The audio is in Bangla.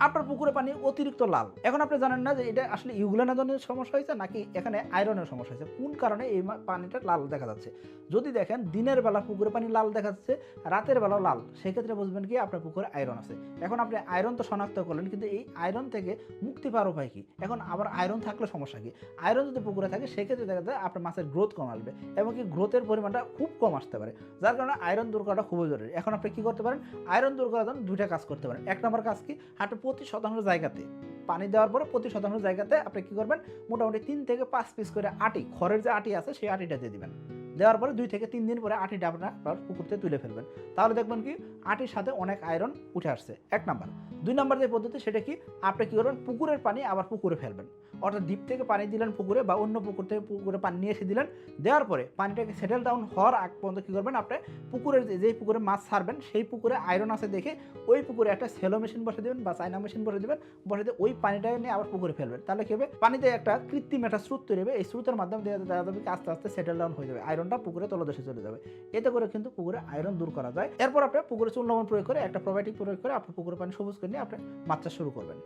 আপনার পুকুরে পানি অতিরিক্ত লাল। এখন আপনি জানেন না যে এটা আসলে ইউগ্লেনাজনের সমস্যা হয়েছে নাকি এখানে আয়রনের সমস্যা হয়েছে? কোন কারণে এই পানিটা লাল দেখা যাচ্ছে? যদি দেখেন, দিনের বেলা পুকুরে পানি লাল দেখা যাচ্ছে, রাতের বেলাও লাল। সেক্ষেত্রে বুঝবেন কি আপনার পুকুরে আয়রন আছে। এখন আপনি আয়রন তো শনাক্ত করলেন, কিন্তু এই আয়রন থেকে মুক্তি পাওয়ার উপায় কি? এখন আবার আয়রন থাকলে সমস্যা কি? আয়রন যদি পুকুরে থাকে, সেক্ষেত্রে দেখা যায় আপনার মাছের গ্রোথ কম আসবে এবং কি গ্রোথের পরিমাণটা খুব কম আসতে পারে। যার কারণে আয়রন দূর করাটা খুবই জরুরি। এখন আপনি কি করতে পারেন? আয়রন দূর করার জন্য দুইটা কাজ করতে পারেন। এক নম্বর কাজ কি? আপনি প্রতি শতাংশ জায়গাতে। পানি দেওয়ার পরে প্রতি শতাংশ জায়গাতে আপনি কী করবেন? মোটামুটি তিন থেকে পাঁচ পিস করে আটি, খড়ের যে আটি আছে, সেই আটিটা দিয়ে দিবেন। দেওয়ার পরে দুই থেকে তিন দিন পরে আটিটা আপনার আবার পুকুর থেকে তুলে ফেলবেন। তাহলে দেখবেন কি, আটির সাথে অনেক আয়রন উঠে আসছে। এক নাম্বার। দুই নাম্বার যে পদ্ধতি, সেটা কি, আপনি কী করবেন, পুকুরের পানি আবার পুকুরে ফেলবেন। অর্থাৎ দ্বীপ থেকে পানি দিলেন পুকুরে বা অন্য পুকুর থেকে পুকুরে পানি নিয়ে এসে দিলেন, দেওয়ার পরে পানিটাকে সেটেল ডাউন হওয়ার আগ পর্যন্ত কী করবেন আপনি, পুকুরের যে- পুকুরে মাছ ছাড়বেন, সেই পুকুরে আয়রন আছে দেখে ওই পুকুরে একটা সেলো মেশিন বসে দেবেন বা চাইনা মেশিন বসে দেবেন, বসে দিয়ে ওই পানিটা নিয়ে আবার পুকুরে ফেলবেন। তাহলে কী হবে, পানিতে একটা কৃত্রিম একটা স্রোত তৈরি হবে। এই স্রোতের মাধ্যমে দেখা যাবে আস্তে আস্তে সেটেল ডাউন হয়ে যাবে। আয়রনটা পুকুরে তলদেশে চলে যাবে। এতে করে কিন্তু পুকুরে আয়রন দূর করা যায়। এরপর আপনি পুকুরে চুন লবণ প্রয়োগ করে একটা প্রোবায়োটিক প্রয়োগ করে আপনি পুকুরের পানি সবুজ করে নিয়ে আপনি মাছ চাষ শুরু করবেন।